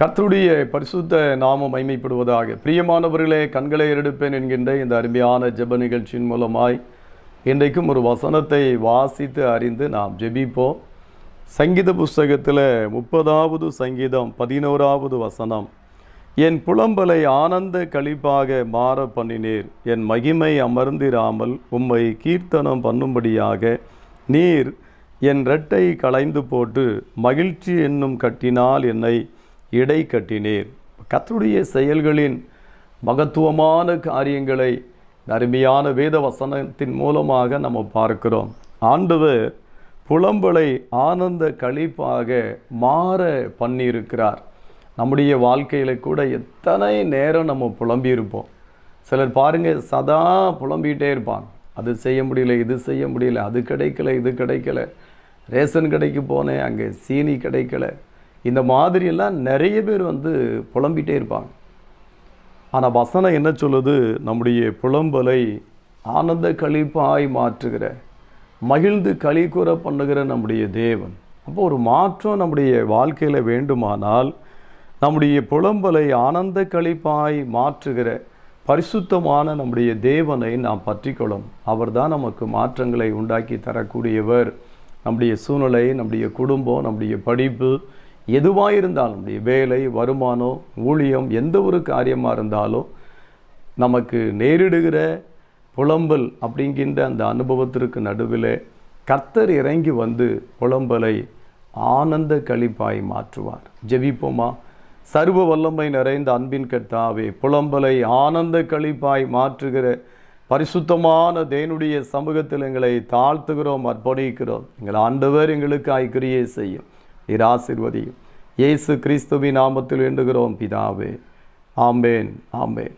கர்த்தருடைய பரிசுத்த நாமம் மைமைப்படுவதாக. பிரியமானவர்களே கண்களை எடுப்பேன் என்கின்ற இந்த அருமையான ஜெப நிகழ்ச்சியின் மூலமாய் இன்றைக்கும் ஒரு வசனத்தை வாசித்து அறிந்து நாம் ஜெபிப்போம். சங்கீத புஸ்தகத்தில் முப்பதாவது சங்கீதம் பதினோராவது வசனம். என் புலம்பலை ஆனந்த கழிப்பாக மாற பண்ணினீர். என் மகிமை அமர்ந்திராமல் உம்மை கீர்த்தனம் பண்ணும்படியாக நீர் என் ரெட்டை களைந்து போட்டு மகிழ்ச்சி என்னும் கட்டினால் என்னை இடை கட்டினீர். கத்தருடைய செயல்களின் மகத்துவமான காரியங்களை அருமையான வேத வசனத்தின் மூலமாக நம்ம பார்க்கிறோம். ஆண்டவர் புலம்பலை ஆனந்த கழிப்பாக மாற பண்ணியிருக்கிறார். நம்முடைய வாழ்க்கையில் கூட எத்தனை நேரம் நம்ம புலம்பியிருப்போம். சிலர் பாருங்கள் சதா புலம்பிகிட்டே இருப்பான் அது செய்ய முடியல இது செய்ய முடியல அது கிடைக்கல இது கிடைக்கல. ரேஷன் கடைக்கு போனேன் அங்கே சீனி கிடைக்கல. இந்த மாதிரியெல்லாம் நிறைய பேர் வந்து புலம்பிகிட்டே இருப்பாங்க. ஆனால் வசனம் என்ன சொல்லுது? நம்முடைய புலம்பலை ஆனந்த கழிப்பாய் மாற்றுகிற மகிழ்ந்து களி கூற பண்ணுகிற நம்முடைய தேவன். அப்போ ஒரு மாற்றம் நம்முடைய வாழ்க்கையில் வேண்டுமானால் நம்முடைய புலம்பலை ஆனந்த கழிப்பாய் மாற்றுகிற பரிசுத்தமான நம்முடைய தேவனை நாம் பற்றிக்கொள்ளும். அவர்தான் நமக்கு மாற்றங்களை உண்டாக்கி தரக்கூடியவர். நம்முடைய சூழ்நிலை நம்முடைய குடும்பம் நம்முடைய படிப்பு எதுவாக இருந்தாலும் நம்முடைய வேலை வருமானம் ஊழியம் எந்த ஒரு காரியமாக இருந்தாலும் நமக்கு நேரிடுகிற புலம்பல் அப்படிங்கின்ற அந்த அனுபவத்திற்கு நடுவில் கர்த்தர் இறங்கி வந்து புலம்பலை ஆனந்த கழிப்பாய் மாற்றுவார். ஜெபிப்போமா? சர்வ வல்லமை நிறைந்த அன்பின் கர்த்தாவே புலம்பலை ஆனந்த கழிப்பாய் மாற்றுகிற பரிசுத்தமான தேனுடைய சமூகத்தில் எங்களை தாழ்த்துகிறோம் அர்ப்பணிக்கிறோம். எங்கள் ஆண்டவர் எங்களுக்கு ஐக்கிரியை செய்யும். நீர் ஆசிர்வதியும். இயேசு கிறிஸ்துவின் நாமத்தில் வேண்டுகிறோம் பிதாவே. ஆம்பேன் ஆம்பேன்